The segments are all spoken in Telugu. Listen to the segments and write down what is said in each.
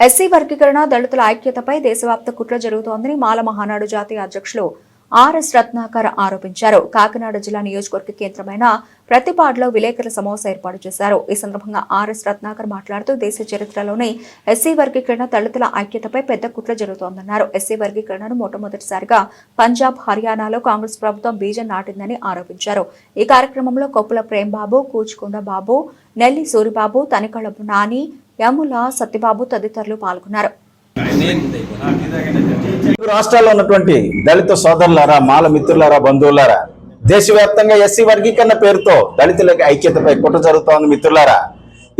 ఎస్సీ వర్గీకరణ దళితుల ఐక్యతపై దేశవ్యాప్త కుట్ర జరుగుతోందని మాల మహానాడు జాతీయ అధ్యక్షులు ఆర్ఎస్ రత్నాకర్ ఆరోపించారు. కాకినాడ జిల్లా నియోజకవర్గ కేంద్రమైన ప్రతిపాడులో విలేకరుల సమావేశం ఏర్పాటు చేశారు. ఈ సందర్భంగా ఆర్ఎస్ రత్నాకర్ మాట్లాడుతూ దేశ చరిత్రలోనే ఎస్సీ వర్గీకరణ దళితుల ఐక్యతపై పెద్ద కుట్ర జరుగుతోందన్నారు. ఎస్సీ వర్గీకరణను మొట్టమొదటిసారిగా పంజాబ్ హర్యానాలో కాంగ్రెస్ ప్రభుత్వం బీజం నాటిందని ఆరోపించారు. ఈ కార్యక్రమంలో కొప్పుల ప్రేమ్బాబు కూచుకొండ బాబు నెల్లి సూరిబాబు తనికళపు నాని యముల సత్యబాబు తదితరులు పాల్గొన్నారు. తెలుగు రాష్ట్రాల్లో ఉన్నటువంటి దళిత సోదరులారా మాల మిత్రులారా బంధువులారా దేశవ్యాప్తంగా ఎస్సీ వర్గీకరణ పేరుతో దళితులకి ఐక్యతపై కుట్ర జరుగుతోంది మిత్రులారా.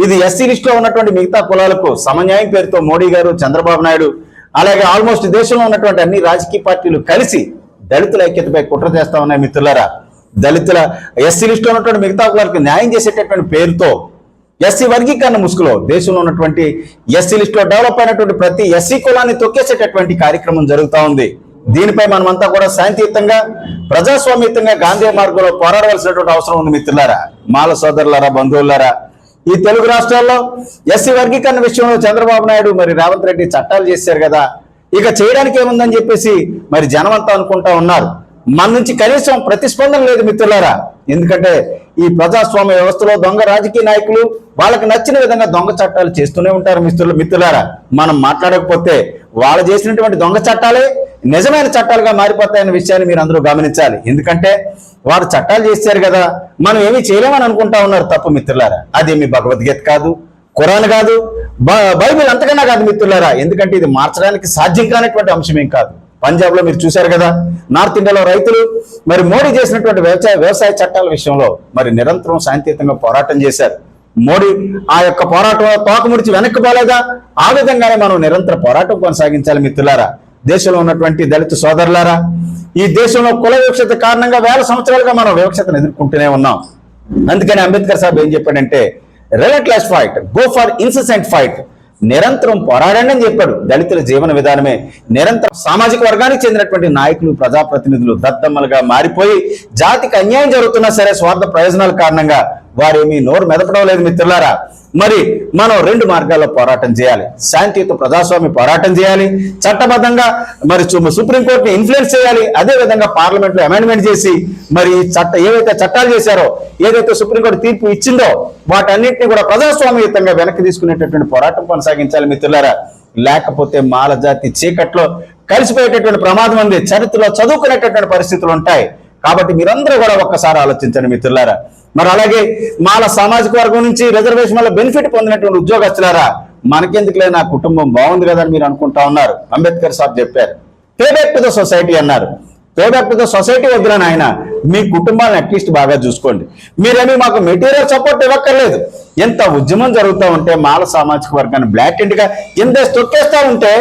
ఇది ఎస్సీ లిస్ట్లో ఉన్నటువంటి మిగతా కులాలకు సమన్యాయం పేరుతో మోడీ గారు చంద్రబాబు నాయుడు అలాగే ఆల్మోస్ట్ దేశంలో ఉన్నటువంటి అన్ని రాజకీయ పార్టీలు కలిసి దళితుల ఐక్యతపై కుట్ర చేస్తా ఉన్నాయి మిత్రులారా. దళితుల ఎస్సీ లిస్ట్ ఉన్నటువంటి మిగతా కులాలకు న్యాయం చేసేటటువంటి పేరుతో ఎస్సీ వర్గీకరణ ముసుగులో దేశంలో ఉన్నటువంటి ఎస్సీ లిస్టులో డెవలప్ అయినటువంటి ప్రతి ఎస్సీ కులాన్ని తొక్కేసేటటువంటి కార్యక్రమం జరుగుతా ఉంది. దీనిపై మనమంతా కూడా శాంతియుతంగా ప్రజాస్వామ్యయుతంగా గాంధీ మార్గంలో పోరాడవలసినటువంటి అవసరం ఉంది మిత్రులారా మాల సోదరులారా బంధువులారా. ఈ తెలుగు రాష్ట్రాల్లో ఎస్సీ వర్గీకరణ విషయంలో చంద్రబాబు నాయుడు మరి రేవంత్ రెడ్డి చట్టాలు చేశారు కదా. ఇక చేయడానికి ఏముందని చెప్పేసి మరి జనమంతా అనుకుంటా ఉన్నారు. మన నుంచి కనీసం ప్రతిస్పందన లేదు మిత్రులారా. ఎందుకంటే ఈ ప్రజాస్వామ్య వ్యవస్థలో దొంగ రాజకీయ నాయకులు వాళ్ళకి నచ్చిన విధంగా దొంగ చట్టాలు చేస్తూనే ఉంటారు మిత్రులు మిత్రులారా. మనం మాట్లాడకపోతే వాళ్ళు చేసినటువంటి దొంగ చట్టాలే నిజమైన చట్టాలుగా మారిపోతాయన్న విషయాన్ని మీరు అందరూ గమనించాలి. ఎందుకంటే వారు చట్టాలు చేశారు కదా మనం ఏమీ చేయలేమని అనుకుంటా ఉన్నారు తప్పు మిత్రులారా. అదేమి భగవద్గీత కాదు ఖురాన్ కాదు బ- బైబిల్ అంతకన్నా కాదు మిత్రులారా. ఎందుకంటే ఇది మార్చడానికి సాధ్యం కానటువంటి అంశం ఏం కాదు. పంజాబ్లో మీరు చూశారు కదా నార్త్ ఇండియాలో రైతులు మరి మోడీ చేసినటువంటి వ్యవసాయ వ్యవసాయ చట్టాల విషయంలో మరి నిరంతరం శాంతియుతంగా పోరాటం చేశారు. మోడీ ఆ యొక్క పోరాటంలో తోకముడిచి వెనక్కి పోలేదా? ఆ విధంగానే మనం నిరంతర పోరాటం కొనసాగించాలి మిత్రులారా. దేశంలో ఉన్నటువంటి దళిత సోదరులారా ఈ దేశంలో కుల వివక్షత కారణంగా వేల సంవత్సరాలుగా మనం వివక్షతను ఎదుర్కొంటూనే ఉన్నాం. అందుకని అంబేద్కర్ సాబ్ ఏం చెప్పాడంటే relentless fight go for incessant fight నిరంతరం పోరాడండి అని చెప్పాడు. దళితుల జీవన విధానమే నిరంతరం సామాజిక వర్గానికి చెందినటువంటి నాయకులు ప్రజాప్రతినిధులు దత్తమ్మలుగా మారిపోయి జాతికి అన్యాయం జరుగుతున్నా సరే స్వార్థ ప్రయోజనాల కారణంగా వారేమీ నోరు మెదపడం లేదు మిత్రులారా. మరి మనం రెండు మార్గాల్లో పోరాటం చేయాలి. శాంతియుత ప్రజాస్వామ్య పోరాటం చేయాలి. చట్టబద్ధంగా మరి సుప్రీంకోర్టుని ఇన్ఫ్లుయెన్స్ చేయాలి. అదే విధంగా అమెండ్మెంట్ చేసి మరి ఈ చట్ట ఏవైతే చట్టాలు చేశారో ఏదైతే సుప్రీంకోర్టు తీర్పు ఇచ్చిందో వాటన్నిటిని కూడా ప్రజాస్వామ్యయుతంగా వెనక్కి తీసుకునేటటువంటి పోరాటం కొనసాగించాలి మిత్రులారా. లేకపోతే మాల జాతి చీకట్లో కలిసిపోయేటటువంటి ప్రమాదం ఉంది. చరిత్రలో చదువుకునేటటువంటి పరిస్థితులు ఉంటాయి. కాబట్టి మీరందరూ కూడా ఒక్కసారి ఆలోచించండి మిత్రులారా. మరి అలాగే మాల సామాజిక వర్గం నుంచి రిజర్వేషన్ వల్ల బెనిఫిట్ పొందినటువంటి ఉద్యోగస్తులారా మనకెందుకులే నా కుటుంబం బాగుంది కదా అని మీరు అనుకుంటా ఉన్నారు. అంబేద్కర్ సాబ్ చెప్పారు. Pay back to the society అన్నారు. Pay back to the society వద్దులని ఆయన మీ కుటుంబాన్ని అట్లీస్ట్ బాగా చూసుకోండి. మీరేమీ మాకు మెటీరియల్ సపోర్ట్ ఇవ్వక్కర్లేదు. ఎంత ఉద్యమం జరుగుతూ ఉంటే మాల సామాజిక వర్గాన్ని బ్లాక్ ఎండ్గా ఎంత తొక్కేస్తూ ఉంటే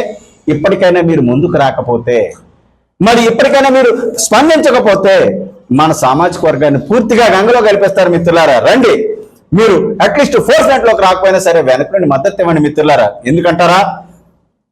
ఇప్పటికైనా మీరు ముందుకు రాకపోతే మరి ఇప్పటికైనా మీరు స్పందించకపోతే మన సామాజిక వర్గాన్ని పూర్తిగా గంగలో కలిపిస్తారు మిత్రులారా. రండి. మీరు అట్లీస్ట్ ఫోర్ ఫ్రంట్లోకి రాకపోయినా సరే వెనక నుండి మద్దతు ఇవ్వండి మిత్రులారా. ఎందుకంటారా?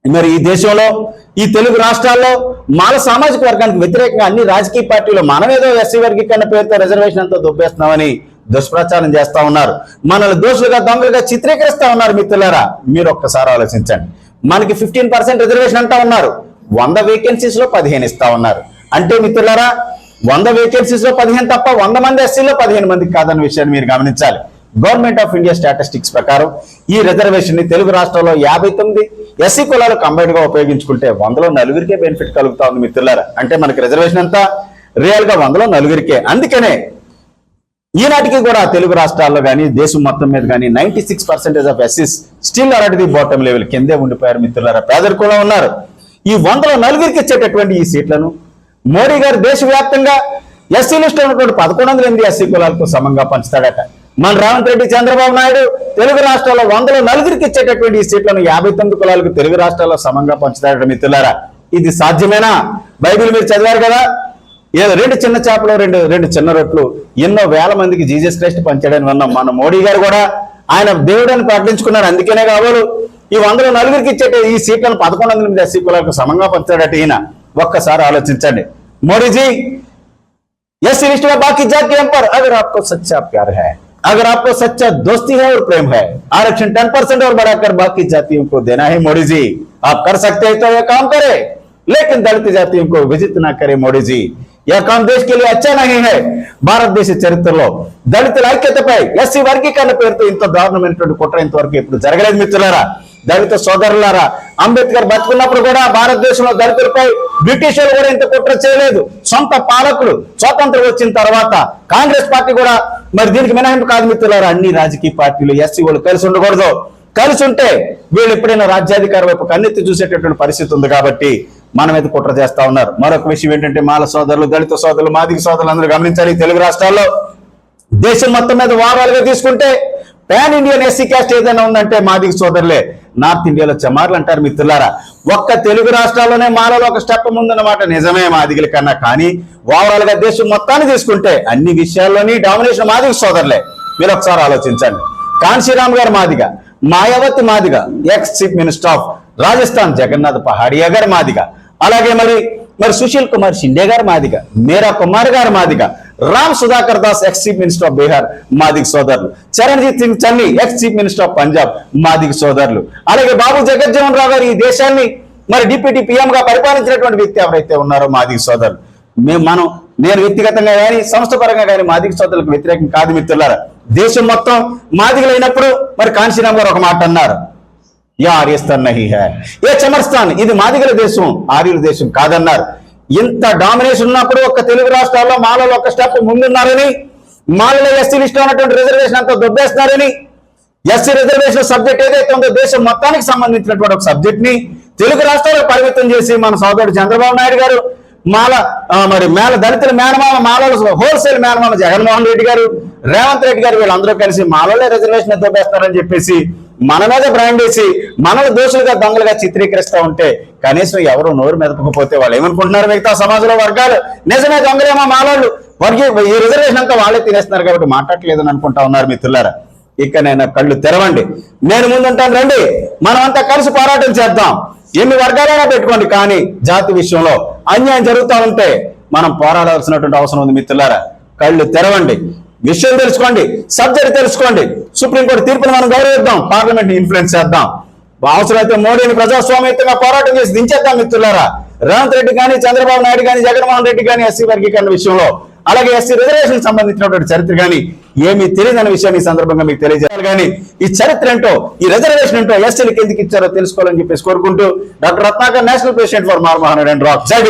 మరి ఈ దేశంలో ఈ తెలుగు రాష్ట్రాల్లో మన సామాజిక వర్గానికి వ్యతిరేకంగా అన్ని రాజకీయ పార్టీలు మనమేదో ఎస్సీ వర్గీకరణ పేరుతో రిజర్వేషన్ అంతా దుబ్బేస్తున్నామని దుష్ప్రచారం చేస్తా ఉన్నారు. మనల్ని దోషులుగా దొంగలుగా చిత్రీకరిస్తా ఉన్నారు మిత్రులారా. మీరు ఒక్కసారి ఆలోచించండి. మనకి ఫిఫ్టీన్ పర్సెంట్ రిజర్వేషన్ అంటా ఉన్నారు. వంద వేకెన్సీస్లో పదిహేను ఇస్తా ఉన్నారు. అంటే మిత్రులారా వంద వేకెన్సీస్లో పదిహేను తప్ప వంద మంది ఎస్సీలో పదిహేను మందికి కాదన్న విషయాన్ని మీరు గమనించాలి. గవర్నమెంట్ ఆఫ్ ఇండియా స్టాటిస్టిక్స్ ప్రకారం ఈ రిజర్వేషన్ని తెలుగు రాష్ట్రంలో యాభై తొమ్మిది ఎస్సీ కులాలు కంబైన్గా ఉపయోగించుకుంటే వందలో నలుగురికే బెనిఫిట్ కలుగుతా ఉంది మిత్రులారా. అంటే మనకి రిజర్వేషన్ అంతా రియల్గా వందలో నలుగురికే. అందుకనే ఈనాటికి కూడా తెలుగు రాష్ట్రాల్లో కానీ దేశం మొత్తం మీద కానీ నైన్టీ సిక్స్ పర్సెంటేజ్ ఆఫ్ ఎస్సీస్ స్టిల్ అరటి బాటమ్ లెవెల్ కిందే ఉండిపోయారు మిత్రులారా. పేదరికంలో ఉన్నారు. ఈ వందలో నలుగురికి ఇచ్చేటటువంటి ఈ సీట్లను మోడీ గారు దేశవ్యాప్తంగా ఎస్సీ లిస్ట్ ఉన్నటువంటి పదకొండు వందల ఎనిమిది ఎస్సీ కులాలకు సమంగా పంచుతాడట. మన రేవంత్ రెడ్డి చంద్రబాబు నాయుడు తెలుగు రాష్ట్రాల్లో వందలో నలుగురికి ఇచ్చేటటువంటి ఈ సీట్లను యాభై తొమ్మిది కులాలకు తెలుగు రాష్ట్రాల్లో సమంగా పంచుతాడట మిత్రులారా. ఇది సాధ్యమేనా? బైబిల్ మీరు చదివారు కదా? ఏదో రెండు చిన్న చేపలు రెండు రెండు చిన్న రొట్లు. ఎన్నో వేల మందికి జీజస్ క్రైస్ట్ పంచాడని విన్నాం. మన మోడీ గారు కూడా ఆయన దేవుడని ప్రకటించుకున్నారు అందుకనే కావాలి ఈ వందలో నలుగురికి ఇచ్చే ఈ సీట్లను పదకొండు వందల ఎనిమిది ఎస్సీ కులాలకు సమంగా పంచాడట ఈయన. ఒక్కసారి ఆలోచించండి. మోడీజీ ये लिस्ट में बाकी जाके हम पर अगर आपको सच्चा प्यार है अगर आपको सच्चा दोस्ती है और प्रेम है आरक्षण टेन परसेंट और बढ़ाकर बाकी जातियों को देना है मोदी जी आप कर सकते हैं तो यह काम करे लेकिन दलित जातियों को विजित ना करे मोदी जी यह काम देश के लिए अच्छा नहीं है భారతదేశ చరిత్రలో దళితుల ఐక్యతపై ఎస్సీ వర్గీకరణ పేరుతో ఇంత దారుణమైనటువంటి కుట్ర ఇంతవరకు ఇప్పుడు జరగలేదు మిత్రులారా దళిత సోదరులారా అంబేద్కర్ బతుకున్నప్పుడు కూడా భారతదేశంలో దళితులపై బ్రిటిష్ కూడా ఇంత కుట్ర చేయలేదు. సొంత పాలకులు స్వాతంత్రం వచ్చిన తర్వాత కాంగ్రెస్ పార్టీ కూడా మరి దీనికి మినహాయింపు కాదు మిత్రులారా అన్ని రాజకీయ పార్టీలు ఎస్సీ వాళ్ళు కలిసి ఉండకూడదు. కలిసి ఉంటే వీళ్ళు ఎప్పుడైనా రాజ్యాధికార వైపు కన్నెత్తి చూసేటటువంటి పరిస్థితి ఉంది కాబట్టి మన మీద కుట్ర చేస్తా ఉన్నారు. మరొక విషయం ఏంటంటే మాల సోదరులు దళిత సోదరులు మాదిక సోదరులు అందరూ గమనించాలి తెలుగు రాష్ట్రాల్లో. దేశం మొత్తం మీద వారాలుగా తీసుకుంటే పాన్ ఇండియన్ ఎస్సీ క్యాస్ట్ ఏదైనా ఉందంటే మాదిగ సోదరులే. నార్త్ ఇండియాలో చమార్లు అంటారు మిత్రులారా. ఒక్క తెలుగు రాష్ట్రాల్లోనే మాలలో ఒక స్టెప్ ముందన్నమాట. నిజమే మాదిగల కన్నా కానీ ఓవరాల్గా దేశం మొత్తాన్ని తీసుకుంటే అన్ని విషయాల్లోని డామినేషన్ మాదిగ సోదరులే. మీరు ఒకసారి ఆలోచించండి. కాన్శీరామ్ గారు Madiga Mayawati Madiga ex chief minister of Rajasthan Jagannath Pahadia గారు మాదిగ. అలాగే మరి మరి సుశీల్ కుమార్ షిండే గారు మాదిగ మీరా కుమార్ గారు Madiga. Ram Sudhakar Das ex chief minister of Bihar Madiga సోదరులు. Charanjit Singh Channi ex chief minister of Punjab Madiga సోదరులు. అలాగే బాబు జగజ్జీవన్ రావు గారు ఈ దేశాన్ని మరి డిప్యూటీ పీఎం గా పరిపాలించినటువంటి వ్యక్తి ఎవరైతే ఉన్నారో మాదిక్ సోదరులు. మేము మనం నేను వ్యక్తిగతంగా కానీ సంస్థ పరంగా కానీ మాదిక సోదరులకు వ్యతిరేకం కాదు మిత్రులారా. దేశం మొత్తం మాదిగలైనప్పుడు మరి కాంశీరామ్ గారు ఒక మాట అన్నారు. యా ఆర్యస్థాన్ నహి హే. ఏ చమర్స్థాన్? ఇది మాదిగల దేశం ఆర్యుల దేశం కాదన్నారు. ఇంత డామినేషన్ ఉన్నప్పుడు ఒక తెలుగు రాష్ట్రాల్లో మాలలో ఒక స్టెప్ ముందున్నారని మాలలో ఎస్సీ లిస్ట్ ఉన్నటువంటి రిజర్వేషన్ అంతా దొబ్బేస్తున్నారని ఎస్సీ రిజర్వేషన్ సబ్జెక్ట్ ఏదైతే ఉందో దేశం మొత్తానికి సంబంధించినటువంటి ఒక సబ్జెక్ట్ని తెలుగు రాష్ట్రాలకు పరిమితం చేసి మన సోదరుడు చంద్రబాబు నాయుడు గారు మాల మరి మేల దళితుల మేనమామ మాలలో హోల్సేల్ మేనమామ జగన్మోహన్ రెడ్డి గారు రేవంత్ రెడ్డి గారు వీళ్ళందరూ కలిసి మాలలే రిజర్వేషన్ దొబ్బేస్తారని చెప్పేసి మన మీద బ్రాండ్ వేసి మనల్ని దోషులుగా దొంగలుగా చిత్రీకరిస్తా ఉంటే కనీసం ఎవరు నోరు మెదపకపోతే వాళ్ళు ఏమనుకుంటున్నారు మిగతా సమాజంలో వర్గాలు? నిజమే దొంగలేమో మాలోళ్ళు. వర్గీ ఈ రిజర్వేషన్ అంతా వాళ్ళే తినేస్తున్నారు కాబట్టి మాట్లాడలేదని అనుకుంటా ఉన్నారు మిత్రులారా. ఇక నేను కళ్ళు తెరవండి. నేను ముందుంటాను రండి. మనమంతా కలిసి పోరాటం చేద్దాం. ఎన్ని వర్గాలైనా పెట్టుకోండి. కానీ జాతి విషయంలో అన్యాయం జరుగుతూ ఉంటే మనం పోరాడాల్సినటువంటి అవసరం ఉంది మిత్రులారా. కళ్ళు తెరవండి. విషయం తెలుసుకోండి సబ్జెక్ట్ తెలుసుకోండి. సుప్రీంకోర్టు తీర్పును మనం గౌరవిద్దాం పార్లమెంట్ ఇన్ఫ్లుయెన్స్ చేద్దాం. అవసరమైతే మోడీని ప్రజాస్వామ్యంగా పోరాటం చేసి దించేద్దాం మిత్రులారా. రేవంత్ రెడ్డి కానీ చంద్రబాబు నాయుడు కానీ జగన్మోహన్ రెడ్డి కానీ ఎస్సీ వర్గీకరణ విషయంలో అలాగే ఎస్సీ రిజర్వేషన్ సంబంధించినటువంటి చరిత్ర కానీ ఏమీ తెలియదన్న విషయాన్ని ఈ సందర్భంగా మీకు తెలియజేయాలి. కానీ ఈ చరిత్ర ఏంటో ఈ రిజర్వేషన్ ఏంటో ఎస్సీలకు ఎందుకు ఇచ్చారో తెలుసుకోవాలని చెప్పేసి కోరుకుంటూ doctor Ratnakar national president for మార్ రెడ్డి రాక్. జై